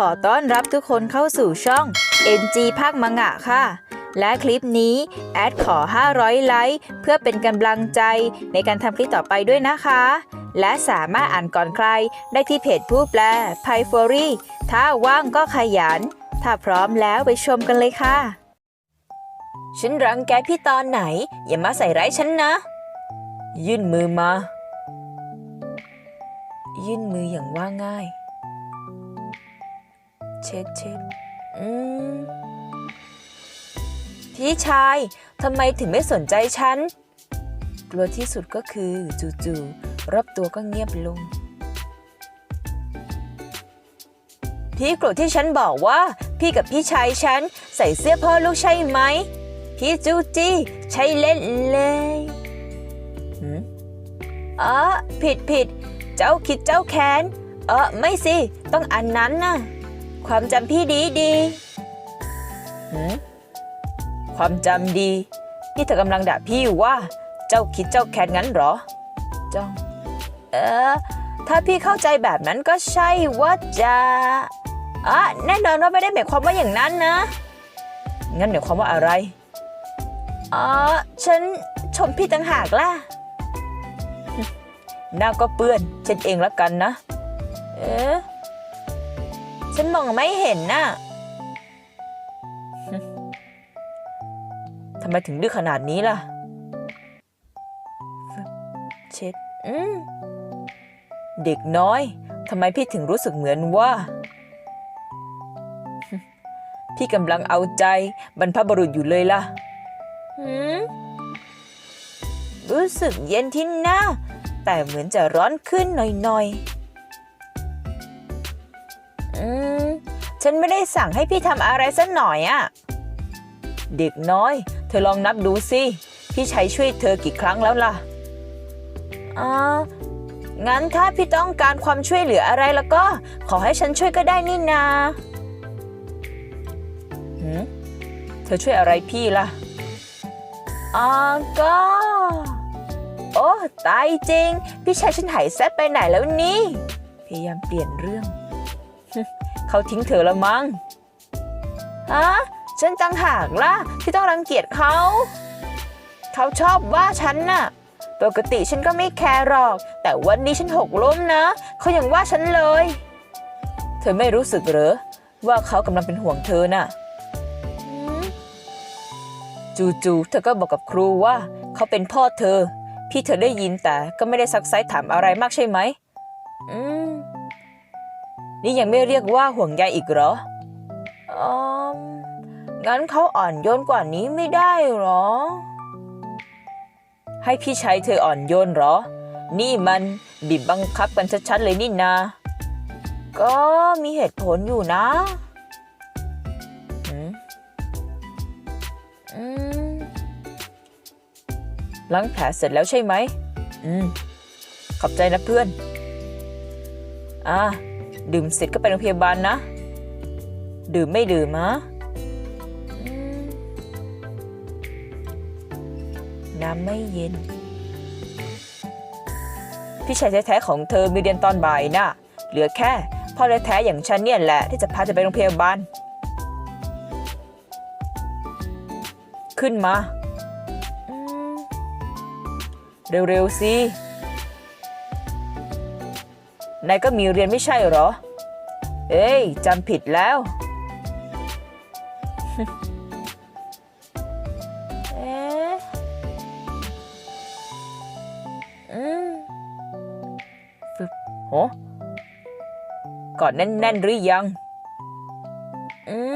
ขอต้อนรับทุกคนเข้าสู่ช่อง NG ภาคมังงะค่ะ และคลิปนี้ แอดขอ 500 ไลค์เพื่อเป็นกำลังใจในการทำคลิปต่อไปด้วยนะคะ และสามารถอ่านก่อนใครได้ที่เพจผู้แปล p y f o r y ถ้าว่างก็ขยัน ถ้าพร้อมแล้วไปชมกันเลยค่ะ ฉันรังแกพี่ตอนไหน อย่ามาใส่ร้ายฉันนะ ยื่นมือมา ยื่นมืออย่างว่าง่าย เช็ดเช็ดอืมพี่ชายทำไมถึงไม่สนใจฉัน กลัวที่สุดก็คือจู่ๆรอบตัวก็เงียบลง พี่โกรธที่ฉันบอกว่า พี่กับพี่ชายฉันใส่เสื้อพ่อลูกใช่ไหม พี่จูจี้ใช่เล่นเลยหืมอ๋อผิดผิด เจ้าคิดเจ้าแค้นเออไม่สิ ต้องอันนั้นน่ะ ความจำพี่ดีดีหืมความจำดี นี่เธอกำลังด่าพี่อยู่ว่า เจ้าคิดเจ้าแค้นงั้นหรอ จ้อง เออ ถ้าพี่เข้าใจแบบนั้นก็ใช่ว่าจะอะแน่นอนว่าไม่ได้หมายความว่าอย่างนั้นนะ งั้นหมายความว่าอะไรอ๋อฉันชมพี่ต่างหากล่ะ หน้าก็เปื้อนฉันเองละกันนะ เอ๊ะ ฉันมองไม่เห็นน่ะทำไมถึงดื้อขนาดนี้ล่ะ เช็ดอืมเด็กน้อยทำไมพี่ถึงรู้สึกเหมือนว่า พี่กำลังเอาใจบรรพบุรุษอยู่เลยล่ะหืมรู้สึกเย็นที่หน้า แต่เหมือนจะร้อนขึ้นหน่อยๆ อืม ฉันไม่ได้สั่งให้พี่ทำอะไรสักหน่อยอะเด็กน้อย เธอลองนับดูสิ พี่ชัยช่วยเธอกี่ครั้งแล้วล่ะอ่างั้นถ้าพี่ต้องการความช่วยเหลืออะไรแล้วก็ ขอให้ฉันช่วยก็ได้นี่นาหืมเธอช่วยอะไรพี่ล่ะอ่าก็ โอ้ ตายจริง พี่ชายฉันหายแซดไปไหนแล้วนี่ พยายามเปลี่ยนเรื่อง เขาทิ้งเธอแล้วมั้งฮะฉันจังหากล่ะที่ต้องรังเกียจเขา เขาชอบว่าฉันน่ะ ปกติฉันก็ไม่แคร์หรอก แต่วันนี้ฉันหกล้มนะ เขายังว่าฉันเลย เธอไม่รู้สึกเหรอ ว่าเขากำลังเป็นห่วงเธอน่ะอืมจู่ๆเธอก็บอกกับครูว่า เขาเป็นพ่อเธอ พี่เธอได้ยินแต่ก็ไม่ได้ซักไซถามอะไรมากใช่ไหม อืม นี่ยังไม่เรียกว่าห่วงใยอีกเหรออืมงั้นเขาอ่อนโยนกว่านี้ไม่ได้เหรอ ให้พี่ชายเธออ่อนโยนเหรอ นี่มันบีบบังคับกันชัดๆเลยนี่นาก็มีเหตุผลอยู่นะล้างแผลเสร็จแล้วใช่ไหม อืม ขอบใจนะเพื่อน อ่า ดื่มเสร็จก็ไปโรงพยาบาลนะ ดื่มไม่ดื่มฮะน้ำไม่เย็น พี่ชายแท้ๆของเธอมีเรียนตอนบ่ายนะเหลือแค่พ่อแท้ๆอย่างฉันเนี่ยแหละที่จะพาเธอไปโรงพยาบาล ขึ้นมา เร็วๆสิ นายก็มีเรียนไม่ใช่เหรอ เอ้ยจำผิดแล้ว เอ๊ะอืมฟึบโหกอดแน่นๆหรือยัง อืม